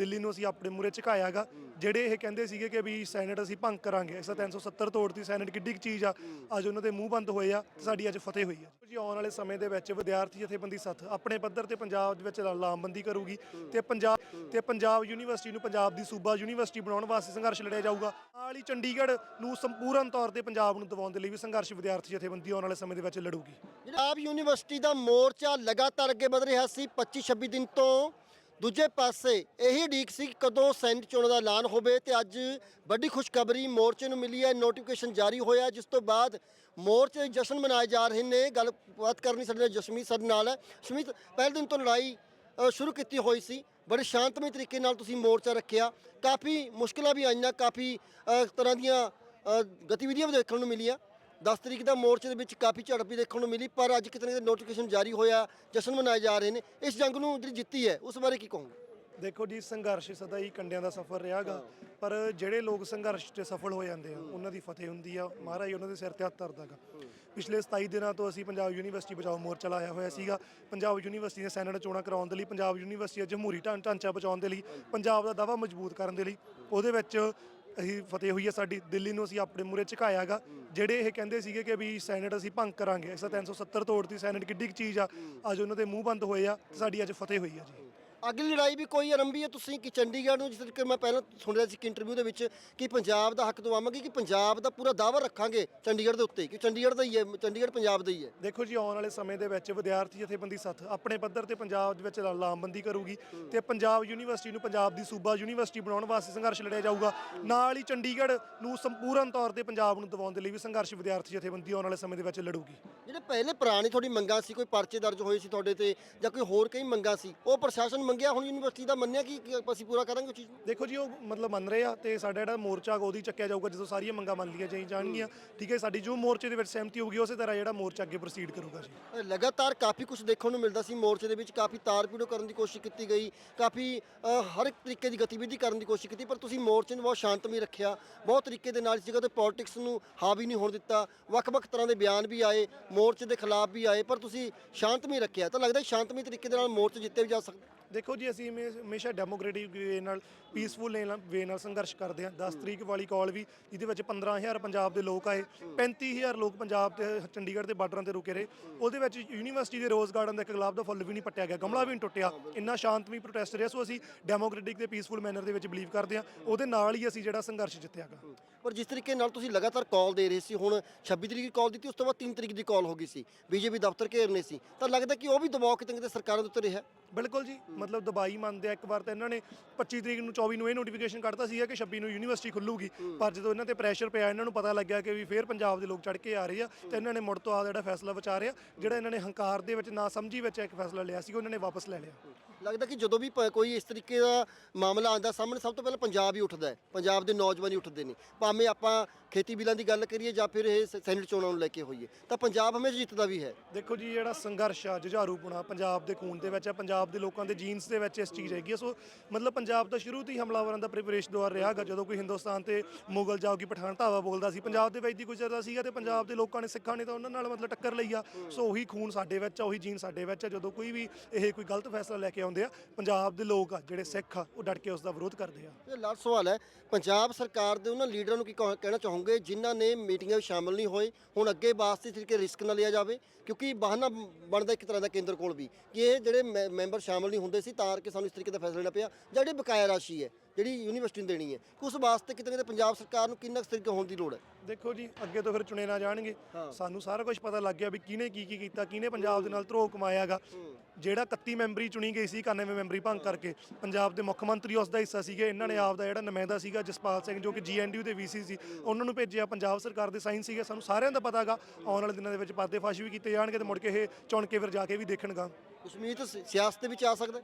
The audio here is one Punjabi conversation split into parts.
ਦਿੱਲੀ ਨੂੰ ਅਸੀਂ ਆਪਣੇ ਮੂਰੇ ਝੁਕਾਇਆਗਾ, ਜਿਹੜੇ ਇਹ ਕਹਿੰਦੇ ਸੀਗੇ ਕਿ ਵੀ ਸੈਨੇਟ ਅਸੀਂ ਭੰਗ ਕਰਾਂਗੇ, ਇਸ 370 ਤੋੜਤੀ ਸੈਨੇਟ ਕਿੱਡੀ ਕੁ ਚੀਜ਼ ਆ, ਅੱਜ ਉਹਨਾਂ ਦੇ ਮੂੰਹ ਬੰਦ ਹੋਏ ਆ, ਤੇ ਸਾਡੀ ਅੱਜ ਫਤਿਹ ਹੋਈ ਆ। ਜੀ, ਆਉਣ ਵਾਲੇ ਸਮੇਂ ਦੇ ਵਿੱਚ ਵਿਦਿਆਰਥੀ ਜਥੇਬੰਦੀ ਸੱਥ ਆਪਣੇ ਪੱਧਰ ਤੇ ਪੰਜਾਬ ਦੇ ਵਿੱਚ ਲਾਮਬੰਦੀ ਕਰੂਗੀ ਤੇ ਪੰਜਾਬ ਤੇ ਪੰਜਾਬ ਯੂਨੀਵਰਸਿਟੀ ਨੂੰ ਪੰਜਾਬ ਦੀ ਸੂਬਾ ਯੂਨੀਵਰਸਿਟੀ ਬਣਾਉਣ ਵਾਸਤੇ ਸੰਘਰਸ਼ ਲੜਿਆ ਜਾਊਗਾ। ਨਾਲ ਹੀ ਚੰਡੀਗੜ੍ਹ ਨੂੰ ਸੰਪੂਰਨ ਤੌਰ ਤੇ ਪੰਜਾਬ ਨੂੰ ਦਿਵਾਉਣ ਦੇ ਲਈ ਵੀ ਸੰਘਰਸ਼ ਵਿਦਿਆਰਥੀ ਜਥੇਬੰਦੀ ਆਉਣ ਵਾਲੇ ਸਮੇਂ ਦੇ ਵਿੱਚ ਲੜੂਗੀ। ਪੰਜਾਬ ਯੂਨੀਵਰਸਿਟੀ ਦਾ ਮੋਰਚਾ ਲਗਾਤਾਰ ਅੱਗੇ ਵਧ ਰਿਹਾ ਸੀ 25 26 ਦਿਨ ਤੋਂ ਦੂਜੇ ਪਾਸੇ ਇਹੀ ਢੀਕ ਸੀ ਕਿ ਕਦੋਂ ਸੈਂਟ ਚੋਣਾਂ ਦਾ ਐਲਾਨ ਹੋਵੇ ਤੇ ਅੱਜ ਵੱਡੀ ਖੁਸ਼ਖਬਰੀ ਮੋਰਚੇ ਨੂੰ ਮਿਲੀ ਹੈ ਨੋਟੀਫਿਕੇਸ਼ਨ ਜਾਰੀ ਹੋਇਆ ਜਿਸ ਤੋਂ ਬਾਅਦ ਮੋਰਚੇ ਜਸ਼ਨ ਮਨਾਏ ਜਾ ਰਹੇ ਨੇ। ਗੱਲਬਾਤ ਕਰਨੀ ਸਾਡੇ ਨਾਲ ਜਸ਼ਮੀਤ ਸਾਡੇ ਨਾਲ ਹੈ। ਸ਼ਮੀਤ ਪਹਿਲੇ ਦਿਨ ਤੋਂ ਲੜਾਈ ਸ਼ੁਰੂ ਕੀਤੀ ਹੋਈ ਸੀ। ਬੜੇ ਸ਼ਾਂਤਮਈ ਤਰੀਕੇ ਨਾਲ ਤੁਸੀਂ ਮੋਰਚਾ ਰੱਖਿਆ। ਕਾਫੀ ਮੁਸ਼ਕਲਾਂ ਵੀ ਆਈਆਂ, ਕਾਫੀ ਤਰ੍ਹਾਂ ਦੀਆਂ ਗਤੀਵਿਧੀਆਂ ਵੀ ਦੇਖਣ ਨੂੰ ਮਿਲੀਆਂ। 10 ਤਰੀਕ ਦਾ ਮੋਰਚੇ ਦੇ ਵਿੱਚ ਕਾਫੀ ਝੜਪ ਵੀ ਦੇਖਣ ਨੂੰ ਮਿਲੀ, ਪਰ ਅੱਜ ਕਿਤਨੇ ਦੇ ਨੋਟੀਫਿਕੇਸ਼ਨ ਜਾਰੀ ਹੋਇਆ, ਜਸ਼ਨ ਮਨਾਏ ਜਾ ਰਹੇ ਨੇ, ਇਸ ਜੰਗ ਨੂੰ ਜਿਹੜੀ ਜਿੱਤੀ ਹੈ, ਉਸ ਬਾਰੇ ਕੀ ਕਹੋਗੇ? ਦੇਖੋ ਜੀ, ਸੰਘਰਸ਼ ਸਦਾ ਹੀ ਕੰਡਿਆਂ ਦਾ ਸਫ਼ਰ ਰਿਹਾਗਾ, ਪਰ ਜਿਹੜੇ ਲੋਕ ਸੰਘਰਸ਼ 'ਚ ਸਫਲ ਹੋ ਜਾਂਦੇ ਆ, ਉਹਨਾਂ ਦੀ ਫਤਿਹ ਹੁੰਦੀ ਆ, ਮਹਾਰਾਜ ਉਹਨਾਂ ਦੇ ਸਿਰ ਤੇ ਹੱਥ ਧਰਦਾਗਾ। ਪਿਛਲੇ 27 ਦਿਨਾਂ ਤੋਂ ਅਸੀਂ ਪੰਜਾਬ ਯੂਨੀਵਰਸਿਟੀ ਬਚਾਓ ਮੋਰਚਾ ਲਾਇਆ ਹੋਇਆ ਸੀਗਾ, ਪੰਜਾਬ ਯੂਨੀਵਰਸਿਟੀ ਦੇ ਸੈਨੇਟ ਚੋਣਾਂ ਕਰਾਉਣ ਦੇ ਲਈ, ਪੰਜਾਬ ਯੂਨੀਵਰਸਿਟੀ ਦਾ ਜਮਹੂਰੀ ਢਾਂਚਾ ਬਚਾਉਣ ਦੇ ਲਈ, ਪੰਜਾਬ ਦਾ ਦਾਵਾ ਮਜ਼ਬੂਤ ਕਰਨ ਦੇ ਲਈ, ਉਹਦੇ ਵਿੱਚ ਅਸੀਂ ਫਤਿਹ ਹੋਈ ਹੈ ਸਾਡੀ, ਦਿੱਲੀ ਨੂੰ ਅਸੀਂ ਆਪਣੇ ਮੂਰੇ ਝੁਕਾਇਆਗਾ। ਜਿਹੜੇ ਇਹ ਕਹਿੰਦੇ ਸੀਗੇ ਕਿ ਵੀ ਸੈਨੇਟ ਅਸੀਂ ਭੰਗ ਕਰਾਂਗੇ, ਇਸ 370 ਤੋੜਤੀ ਸੈਨੇਟ ਕਿੱਡੀ ਕੁ ਚੀਜ਼ ਆ। ਅੱਜ ਉਹਨਾਂ ਦੇ ਮੂੰਹ ਬੰਦ ਹੋਏ ਆ ਸਾਡੀ ਅੱਜ ਫਤਿਹ ਹੋਈ ਆ ਜੀ। ਅਗਲੀ ਲੜਾਈ ਵੀ ਕੋਈ ਆਰੰਭੀ ਹੈ ਤੁਸੀਂ ਕਿ ਚੰਡੀਗੜ੍ਹ ਨੂੰ ਜਿਸ ਤਰੀਕੇ ਮੈਂ ਪਹਿਲਾਂ ਸੁਣ ਰਿਹਾ ਸੀ ਕਿ ਇੰਟਰਵਿਊ ਦੇ ਵਿੱਚ ਕਿ ਪੰਜਾਬ ਦਾ ਹੱਕ ਦਵਾਵਾਂਗੇ ਕਿ ਪੰਜਾਬ ਦਾ ਪੂਰਾ ਦਾਅਵਾ ਰੱਖਾਂਗੇ ਚੰਡੀਗੜ੍ਹ ਦੇ ਉੱਤੇ ਕਿ ਚੰਡੀਗੜ੍ਹ ਦਾ ਹੀ ਹੈ ਚੰਡੀਗੜ੍ਹ ਪੰਜਾਬ ਦਾ ਹੀ ਹੈ। ਦੇਖੋ ਜੀ ਆਉਣ ਵਾਲੇ ਸਮੇਂ ਦੇ ਵਿੱਚ ਵਿਦਿਆਰਥੀ ਜਥੇਬੰਦੀ ਸੱਥ ਆਪਣੇ ਪੱਧਰ ਤੇ ਪੰਜਾਬ ਦੇ ਵਿੱਚ ਲਾਮਬੰਦੀ ਕਰੂਗੀ ਤੇ ਪੰਜਾਬ ਯੂਨੀਵਰਸਿਟੀ ਨੂੰ ਪੰਜਾਬ ਦੀ ਸੂਬਾ ਯੂਨੀਵਰਸਿਟੀ ਬਣਾਉਣ ਵਾਸਤੇ ਸੰਘਰਸ਼ ਲੜਿਆ ਜਾਊਗਾ। ਨਾਲ ਹੀ ਚੰਡੀਗੜ੍ਹ ਨੂੰ ਸੰਪੂਰਨ ਤੌਰ ਤੇ ਪੰਜਾਬ ਨੂੰ ਦਿਵਾਉਣ ਦੇ ਲਈ ਵੀ ਸੰਘਰਸ਼ ਵਿਦਿਆਰਥੀ ਜਥੇਬੰਦੀ ਆਉਣ ਵਾਲੇ ਸਮੇਂ ਦੇ ਵਿੱਚ ਲੜੂਗੀ। ਜਿਹੜੇ ਪਹਿਲੇ ਪੁਰਾਣੀ ਤੁਹਾਡੀ ਮੰਗਾਂ ਸੀ ਕੋਈ ਪਰਚੇ ਦਰਜ ਹੋਏ ਸੀ ਤੁਹਾਡੇ ਤੇ ਜਾਂ ਕੋਈ ਹੋਰ ਕਈ ਮੰਗਾਂ ਸੀ ਉਹ ਪ੍ਰਸ਼ਾਸਨ ਮੰਗਿਆ ਹੁਣ ਯੂਨੀਵਰਸਿਟੀ ਦਾ ਮੰਨਿਆ ਕਿ ਕਿ ਅਸੀਂ ਪੂਰਾ ਕਰਾਂਗੇ ਉਹ ਚੀਜ਼ ਨੂੰ? ਦੇਖੋ ਜੀ ਉਹ ਮਤਲਬ ਮੰਨ ਰਹੇ ਆ ਤੇ ਸਾਡਾ ਜਿਹੜਾ ਮੋਰਚਾ ਉਹਦੀ ਚੱਕਿਆ ਜਾਊਗਾ ਜਦੋਂ ਸਾਰੀਆਂ ਮੰਗਾਂ ਮੰਨ ਲਈਆਂ ਜਾਈ ਜਾਣਗੀਆਂ। ਠੀਕ ਹੈ ਸਾਡੀ ਜੋ ਮੋਰਚੇ ਦੇ ਵਿੱਚ ਸਹਿਮਤੀ ਹੋਊਗੀ ਉਸੇ ਤਰ੍ਹਾਂ ਜਿਹੜਾ ਮੋਰਚਾ ਅੱਗੇ ਪ੍ਰੋਸੀਡ ਕਰੂਗਾ ਜੀ। ਅ, ਲਗਾਤਾਰ ਕਾਫੀ ਕੁਝ ਦੇਖਣ ਨੂੰ ਮਿਲਦਾ ਸੀ ਮੋਰਚੇ ਦੇ ਵਿੱਚ ਕਾਫੀ ਤਾਰ ਪੀੜੋ ਕਰਨ ਦੀ ਕੋਸ਼ਿਸ਼ ਕੀਤੀ ਗਈ ਕਾਫੀ ਅ, ਹਰ ਇੱਕ ਤਰੀਕੇ ਦੀ ਗਤੀਵਿਧੀ ਕਰਨ ਦੀ ਕੋਸ਼ਿਸ਼ ਕੀਤੀ ਪਰ ਤੁਸੀਂ ਮੋਰਚੇ ਨੂੰ ਬਹੁਤ ਸ਼ਾਂਤਮਈ ਰੱਖਿਆ ਬਹੁਤ ਤਰੀਕੇ ਦੇ ਨਾਲ ਇਸ ਜਗ੍ਹਾ ਤੇ ਪੋਲਿਟਿਕਸ ਨੂੰ ਹਾਵੀ ਨਹੀਂ ਹੋਣ ਦਿੱਤਾ ਵੱਖ-ਵੱਖ ਤਰ੍ਹਾਂ ਦੇ ਬਿਆਨ ਵੀ ਆਏ ਮੋਰਚੇ ਦੇ ਖਿਲਾਫ ਵੀ ਆਏ ਪਰ ਤੁਸੀਂ ਸ਼ਾਂਤਮਈ ਰੱਖਿਆ ਤਾਂ ਲੱਗਦਾ ਸ਼ਾਂਤਮਈ ਤਰੀਕੇ ਦੇ ਨਾਲ ਮੋਰਚਾ ਜਿੱਤੇ ਵੀ ਜਾ ਸਕਦਾ। ਦੇਖੋ ਜੀ, ਅਸੀਂ ਹਮੇ- ਹਮੇਸ਼ਾ ਡੈਮੋਕ੍ਰੈਟਿਕ ਵੇ ਨਾਲ ਪੀਸਫੁਲ ਵੇ ਨਾਲ ਸੰਘਰਸ਼ ਕਰਦੇ ਹਾਂ। 10 ਤਰੀਕ ਵਾਲੀ ਕਾਲ ਵੀ, ਜਿਹਦੇ ਵਿੱਚ 15000 ਪੰਜਾਬ ਦੇ ਲੋਕ ਆਏ 35000 ਲੋਕ ਪੰਜਾਬ ਤੇ ਚੰਡੀਗੜ੍ਹ ਦੇ ਬਾਰਡਰਾਂ ਤੇ ਰੁਕੇ ਰਹੇ। ਉਹਦੇ ਵਿੱਚ ਯੂਨੀਵਰਸਿਟੀ ਦੇ ਰੋਜ਼ ਗਾਰਡਨ ਦਾ ਇੱਕ ਗੁਲਾਬ ਦਾ ਫੁੱਲ ਵੀ ਨਹੀਂ ਪੱਟਿਆ ਗਿਆ, ਗਮਲਾ ਵੀ ਨਹੀਂ ਟੁੱਟਿਆ। ਇੰਨਾ ਸ਼ਾਂਤਮਈ ਪ੍ਰੋਟੈਸਟ ਰਿਹਾ। ਸੋ ਅਸੀਂ ਡੈਮੋਕ੍ਰੈਟਿਕ ਤੇ ਪੀਸਫੁਲ ਮੈਨਰ ਦੇ ਵਿੱਚ ਬਲੀਵ ਕਰਦੇ ਹਾਂ। ਉਹਦੇ ਨਾਲ ਹੀ ਅਸੀਂ ਜਿਹੜਾ ਸੰਘਰਸ਼ ਜਿੱਤਿਆਗਾ ਪਰ ਜਿਸ ਤਰੀਕੇ ਨਾਲ ਤੁਸੀਂ ਲਗਾਤਾਰ ਕਾਲ ਦੇ ਰਹੇ ਸੀ ਹੁਣ 26 ਤਰੀਕ ਦੀ ਕਾਲ ਦਿੱਤੀ ਉਸ ਤੋਂ ਬਾਅਦ 3 ਤਰੀਕ ਦੀ ਕਾਲ ਹੋ ਗਈ ਸੀ। ਬੀਜੇਪੀ ਦਫ਼ਤਰ ਘੇਰਨੇ ਸੀ। ਤਾਂ ਲੱਗਦਾ ਕਿ ਉਹ ਵੀ ਦਬਾਅ ਕਿਤੇ ਕਿਤੇ ਸਰਕਾਰਾਂ ਦੇ ਉੱਤੇ ਰਿਹਾ? ਬਿਲਕੁਲ ਜੀ। ਮਤਲਬ ਦਬਾਈ ਮੰਨਦੇ ਆ। ਇੱਕ ਵਾਰ ਤਾਂ ਇਹਨਾਂ ਨੇ 25 ਤਰੀਕ ਨੂੰ 24 ਨੂੰ ਇਹ ਨੋਟੀਫਿਕੇਸ਼ਨ ਕੱਢਤਾ ਸੀਗਾ ਕਿ 26 ਨੂੰ ਯੂਨੀਵਰਸਿਟੀ ਖੁੱਲੂਗੀ। ਪਰ ਜਦੋਂ ਇਹਨਾਂ ਤੇ ਪ੍ਰੈਸ਼ਰ ਪਿਆ ਇਹਨਾਂ ਨੂੰ ਪਤਾ ਲੱਗਿਆ ਕਿ ਵੀ ਫੇਰ ਪੰਜਾਬ ਦੇ ਲੋਕ ਚੜ ਕੇ ਆ ਰਹੇ ਆ ਤੇ ਇਹਨਾਂ ਨੇ ਮੁੜ ਤੋਂ ਆ ਜਿਹੜਾ ਫੈਸਲਾ ਵਿਚਾਰ ਰਿਹਾ ਜਿਹੜਾ ਇਹਨਾਂ ਨੇ ਹੰਕਾਰ ਦੇ ਵਿੱਚ ਨਾ ਸਮਝੀ ਵਿੱਚ ਇੱਕ ਫੈਸਲਾ ਲਿਆ ਸੀ ਉਹਨਾਂ ਨੇ ਵਾਪਸ ਲੈ ਲਿਆ। ਲੱਗਦਾ ਕਿ ਜਦੋਂ ਵੀ ਪ- ਕੋਈ ਇਸ ਤਰੀਕੇ ਦਾ ਮਾਮਲਾ ਆਉਂਦਾ, ਸਾਹਮਣੇ ਸਭ ਤੋਂ ਪਹਿਲਾਂ ਪੰਜਾਬ ਹੀ ਉੱਠਦਾ ਹੈ। ਪੰਜਾਬ ਦੇ ਨੌਜਵਾਨ ਹੀ ਉੱਠਦੇ ਨੇ। ਭਾਵੇਂ ਆਪਾਂ ਖੇਤੀ ਬਿੱਲਾਂ ਦੀ ਗੱਲ ਕਰੀਏ ਜਾਂ ਫਿਰ ਇਹ ਸ- ਸੈਨੇਟ ਚੋਣਾਂ ਨੂੰ ਲੈ ਕੇ ਹੋਈਏ, ਤਾਂ ਪੰਜਾਬ ਹਮੇਸ਼ਾ ਜਿੱਤਦਾ ਵੀ ਹੈ। ਦੇਖੋ ਜੀ, ਜਿਹੜਾ ਸੰਘਰਸ਼ ਆ ਜੁਝਾਰੂਪੁਣਾ ਪੰਜਾਬ ਦੇ ਖੂਨ ਦੇ ਵਿੱਚ ਆ ਪੰਜਾਬ ਦੇ ਲੋਕਾਂ ਦੇ ਜੀਨਸ ਦੇ ਵਿੱਚ ਇਸ ਚੀਜ਼ ਹੈਗੀ ਆ। ਸੋ ਮਤਲਬ ਪੰਜਾਬ ਤਾਂ ਸ਼ੁਰੂ ਤੋਂ ਹੀ ਹਮਲਾਵਰਾਂ ਦਾ ਪ੍ਰੀਪਰੇਸ਼ਨ ਦੌਰ ਰਿਹਾਗਾ ਜਦੋਂ ਕੋਈ ਹਿੰਦੁਸਤਾਨ ਤੇ ਮੁਗਲ ਜਾਓਗੀ ਪਠਾਨ ਧਾਵਾ ਬੋਲਦਾ ਸੀ, ਪੰਜਾਬ ਦੇ ਵਿੱਚ ਦੀ ਗੁਜ਼ਰਦਾ ਸੀਗਾ ਤੇ ਪੰਜਾਬ ਦੇ ਲੋਕਾਂ ਨੇ, ਸਿੱਖਾਂ ਨੇ ਤਾਂ ਉਹਨਾਂ ਨਾਲ ਮਤਲਬ ਟੱਕਰ ਲਈ ਆ। ਸੋ ਉਹੀ ਖੂਨ ਸਾਡੇ ਵਿੱਚ ਆ, ਉਹੀ ਜੀਨ ਸਾਡੇ ਵਿੱਚ ਆ। ਜਦੋਂ ਕੋਈ ਵੀ ਇਹ ਕੋਈ ਗਲਤ ਫੈਸਲਾ ਲੈ ਕੇ ਆਉਂਦੇ ਆ, ਪੰਜਾਬ ਦੇ ਲੋਕ ਆ, ਜਿਹੜੇ ਸਿੱਖ ਆ, ਉਹ ਡਟ ਕੇ ਉਸ ਦਾ ਵਿਰੋਧ ਕਰਦੇ ਆ। ਇਹ ਲਾਸਟ ਸਵਾਲ ਹੈ, ਪੰਜਾਬ ਸਰਕਾਰ ਦੇ ਉਹਨਾਂ ਲੀਡਰਾਂ ਨੂੰ ਕੀ ਕਹ- ਕਹਿਣਾ ਚਾਹੋਗੇ, ਜਿਨ੍ਹਾਂ ਨੇ ਮੀਟਿੰਗਾਂ ਵਿੱਚ ਸ਼ਾਮਲ ਨਹੀਂ ਹੋਏ, ਹੁਣ ਅੱਗੇ ਵਾਸਤੇ ਇਸ ਤਰੀਕੇ ਰਿਸਕ ਨਾ ਲਿਆ ਜਾਵੇ? ਕਿਉਂਕਿ ਬਹਾਨਾ ਬਣਦਾ ਇੱਕ ਤਰ੍ਹਾਂ ਦਾ ਕੇਂਦਰ ਕੋਲ ਵੀ, ਕਿ ਇਹ ਜਿਹੜੇ ਮੈ- ਮੈਂਬਰ ਸ਼ਾਮਲ ਨਹੀਂ ਹੁੰਦੇ ਸੀ, ਤਾਂ ਕਿ ਸਾਨੂੰ ਇਸ ਤਰੀਕੇ ਦਾ ਫੈਸਲਾ ਲੈਣਾ ਪਿਆ, ਜਾਂ ਜਿਹੜੀ ਬਕਾਇਆ ਰਾਸ਼ੀ ਹੈ ਜਿਹੜੀ ਯੂਨੀਵਰਸਿਟੀ ਨੂੰ ਦੇਣੀ ਹੈ ਉਸ ਵਾਸਤੇ ਕਿਤੇ ਕਿਤੇ ਪੰਜਾਬ ਸਰਕਾਰ ਨੂੰ ਕਿੰਨਾ ਸਤਰਕ ਹੋਣ ਦੀ ਲੋੜ ਹੈ? ਦੇਖੋ ਜੀ ਅੱਗੇ ਤੋਂ ਫਿਰ ਚੁਣੇ ਨਾ ਜਾਣਗੇ। ਸਾਨੂੰ ਸਾਰਾ ਕੁਝ ਪਤਾ ਲੱਗ ਗਿਆ ਵੀ ਕਿਹਨੇ ਕੀ ਕੀ ਕੀਤਾ ਕਿਹਨੇ ਪੰਜਾਬ ਦੇ ਨਾਲ ਧਰੋਹ ਕਮਾਇਆਗਾ ਜਿਹੜਾ 31 ਮੈਂਬਰੀ ਚੁਣੀ ਗਈ ਸੀ 91 ਮੈਂਬਰੀ ਭੰਗ ਕਰਕੇ ਪੰਜਾਬ ਦੇ ਮੁੱਖ ਮੰਤਰੀ ਉਸ ਦਾ ਹਿੱਸਾ ਸੀਗੇ ਇਹਨਾਂ ਨੇ ਆਪ ਦਾ ਜਿਹੜਾ ਨੁਮਾਇੰਦਾ ਸੀਗਾ ਜਸਪਾਲ ਸਿੰਘ ਜੋ ਕਿ ਜੀਐਨਡੀਯੂ ਦੇ ਵੀਸੀ ਸੀ ਉਹਨਾਂ ਨੂੰ ਭੇਜਿਆ ਪੰਜਾਬ ਸਰਕਾਰ ਦੇ ਸਾਈਨ ਸੀਗੇ। ਸਾਨੂੰ ਸਾਰਿਆਂ ਦਾ ਪਤਾਗਾ ਆਉਣ ਵਾਲੇ ਦਿਨਾਂ ਦੇ ਵਿੱਚ ਪਰਦੇਫਾਸ਼ ਵੀ ਕੀਤੇ ਜਾਣਗੇ ਤੇ ਮੁੜ ਕੇ ਇਹ ਚੁਣ ਕੇ ਫਿਰ ਜਾ ਕੇ ਵੀ ਦੇਖਣਗਾ। ਉਸਮੀਤ ਸਿਆਸਤ ਦੇ ਵਿੱਚ ਆ ਸਕਦਾ?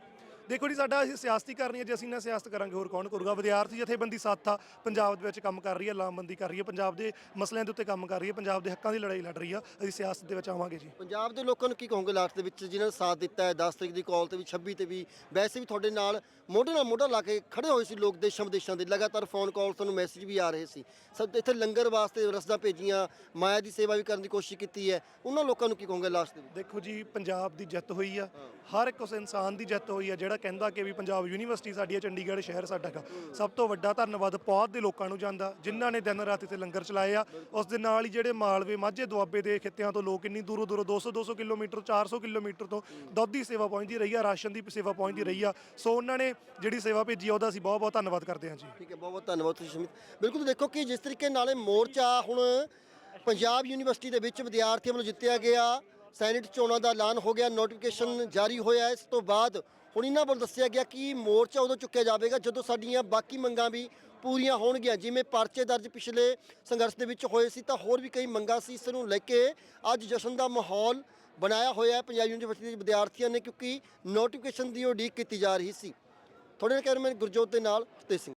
ਦੇਖੋ ਜੀ ਸਾਡਾ ਅਸੀਂ ਸਿਆਸਤੀ ਕਰਨੀ ਹੈ ਜੇ ਅਸੀਂ ਨਾ ਸਿਆਸਤ ਕਰਾਂਗੇ ਹੋਰ ਕੌਣ ਕਰੂਗਾ? ਵਿਦਿਆਰਥੀ ਜਥੇਬੰਦੀ ਸਾਥ ਆ ਪੰਜਾਬ ਦੇ ਵਿੱਚ ਕੰਮ ਕਰ ਰਹੀ ਹੈ ਲਾਮਬੰਦੀ ਕਰ ਰਹੀ ਹੈ ਪੰਜਾਬ ਦੇ ਮਸਲਿਆਂ ਦੇ ਉੱਤੇ ਕੰਮ ਕਰ ਰਹੀ ਹੈ ਪੰਜਾਬ ਦੇ ਹੱਕਾਂ ਦੀ ਲੜਾਈ ਲੜ ਰਹੀ ਆ ਅਸੀਂ ਸਿਆਸਤ ਦੇ ਵਿੱਚ ਆਵਾਂਗੇ ਜੀ। ਪੰਜਾਬ ਦੇ ਲੋਕਾਂ ਨੂੰ ਕੀ ਕਹੋਗੇ ਲਾਸਟ ਦੇ ਵਿੱਚ ਜਿਨ੍ਹਾਂ ਨੇ ਸਾਥ ਦਿੱਤਾ ਹੈ 10 ਤਰੀਕ ਦੀ ਕਾਲ ਤੇ ਵੀ 26 ਤੇ ਵੀ ਵੈਸੇ ਵੀ ਤੁਹਾਡੇ ਨਾਲ ਮੋਢੇ ਨਾਲ ਮੋਢਾ ਲਾ ਕੇ ਖੜੇ ਹੋਏ ਸੀ ਲੋਕ ਦੇਸ਼ਾਂ ਵਿਦੇਸ਼ਾਂ ਦੇ ਲਗਾਤਾਰ ਫੋਨ ਕਾਲ ਤੁਹਾਨੂੰ ਮੈਸੇਜ ਵੀ ਆ ਰਹੇ ਸੀ। ਸਭ ਇੱਥੇ ਲੰਗਰ ਵਾਸਤੇ ਰਸਦਾਂ ਭੇਜੀਆਂ ਮਾਇਆ ਦੀ ਸੇਵਾ ਵੀ ਕਰਨ ਦੀ ਕੋਸ਼ਿਸ਼ ਕੀਤੀ ਹੈ ਉਹਨਾਂ ਲੋਕਾਂ ਨੂੰ ਕੀ ਕਹੋਗੇ ਲਾਸਟ ਦੇ ਵਿੱਚ? ਦੇਖੋ ਜੀ ਪੰਜਾਬ ਦੀ ਜਿੱਤ ਹੋਈ ਆ ਹਰ ਇੱਕ ਉਸ ਇਨਸਾਨ ਦੀ ਜਿੱਤ ਹੋਈ ਆ ਜਿਹੜਾ ਜਿਹੜਾ ਕਹਿੰਦਾ ਕਿ ਵੀ ਪੰਜਾਬ ਯੂਨੀਵਰਸਿਟੀ ਸਾਡੀ ਹੈ, ਚੰਡੀਗੜ੍ਹ ਸ਼ਹਿਰ ਸਾਡਾ ਹੈਗਾ ਸਭ ਤੋਂ ਵੱਡਾ ਧੰਨਵਾਦ ਪੌਦ ਦੇ ਲੋਕਾਂ ਨੂੰ ਜਾਂਦਾ, ਜਿਨ੍ਹਾਂ ਨੇ ਦਿਨ ਰਾਤ ਇੱਥੇ ਲੰਗਰ ਚਲਾਏ ਆ। ਉਸ ਦੇ ਨਾਲ ਹੀ ਜਿਹੜੇ ਮਾਲਵੇ, ਮਾਝੇ, ਦੁਆਬੇ ਦੇ ਖਿੱਤਿਆਂ ਤੋਂ ਲੋਕ ਇੰਨੀ ਦੂਰੋਂ ਦੂਰੋਂ 200 200 ਕਿਲੋਮੀਟਰ 400 ਕਿਲੋਮੀਟਰ ਤੋਂ ਦੁੱਧ ਦੀ ਸੇਵਾ ਪਹੁੰਚਦੀ ਰਹੀ ਆ, ਰਾਸ਼ਨ ਦੀ ਸੇਵਾ ਪਹੁੰਚਦੀ ਰਹੀ ਆ। ਸੋ ਉਹਨਾਂ ਨੇ ਜਿਹੜੀ ਸੇਵਾ ਭੇਜੀ ਆ, ਉਹਦਾ ਅਸੀਂ ਬਹੁਤ ਬਹੁਤ ਧੰਨਵਾਦ ਕਰਦੇ ਹਾਂ ਜੀ। ਠੀਕ ਹੈ ਬਹੁਤ ਬਹੁਤ ਧੰਨਵਾਦ ਤੁਸੀਂ ਸ਼ਮਿਤ ਬਿਲਕੁਲ ਦੇਖੋ ਕਿ ਜਿਸ ਤਰੀਕੇ ਨਾਲ ਇਹ ਮੋਰਚਾ ਹੁਣ ਪੰਜਾਬ ਯੂਨੀਵਰਸਿਟੀ ਦੇ ਵਿੱਚ ਵਿਦਿਆਰਥੀਆਂ ਵੱਲੋਂ ਜਿੱਤਿਆ ਗਿਆ ਸੈਨੇਟ ਚੋਣਾਂ ਦਾ ਐਲਾਨ ਹੋ ਗਿਆ। ਨੋਟੀਫਿਕੇਸ਼ਨ ਜਾਰੀ ਹੋਇਆ ਇਸ ਤੋਂ ਬਾਅਦ ਹੁਣ ਇਹਨਾਂ ਵੱਲ ਦੱਸਿਆ ਗਿਆ ਕਿ ਮੋਰਚਾ ਉਦੋਂ ਚੁੱਕਿਆ ਜਾਵੇਗਾ ਜਦੋਂ ਸਾਡੀਆਂ ਬਾਕੀ ਮੰਗਾਂ ਵੀ ਪੂਰੀਆਂ ਹੋਣਗੀਆਂ। ਜਿਵੇਂ ਪਰਚੇ ਦਰਜ ਪਿਛਲੇ ਸੰਘਰਸ਼ ਦੇ ਵਿੱਚ ਹੋਏ ਸੀ ਤਾਂ ਹੋਰ ਵੀ ਕਈ ਮੰਗਾਂ ਸੀ। ਇਸ ਨੂੰ ਲੈ ਕੇ ਅੱਜ ਜਸ਼ਨ ਦਾ ਮਾਹੌਲ ਬਣਾਇਆ ਹੋਇਆ ਹੈ। ਪੰਜਾਬ ਯੂਨੀਵਰਸਿਟੀ ਦੇ ਵਿਦਿਆਰਥੀਆਂ ਨੇ ਕਿਉਂਕਿ ਨੋਟੀਫਿਕੇਸ਼ਨ ਦੀ ਉਡੀਕ ਕੀਤੀ ਜਾ ਰਹੀ ਸੀ। ਤੁਹਾਡੇ ਨਾਲ ਕੈਮਰਾਮੈਨ ਗੁਰਜੋਤ ਦੇ ਨਾਲ ਫਤਿਹ ਸਿੰਘ।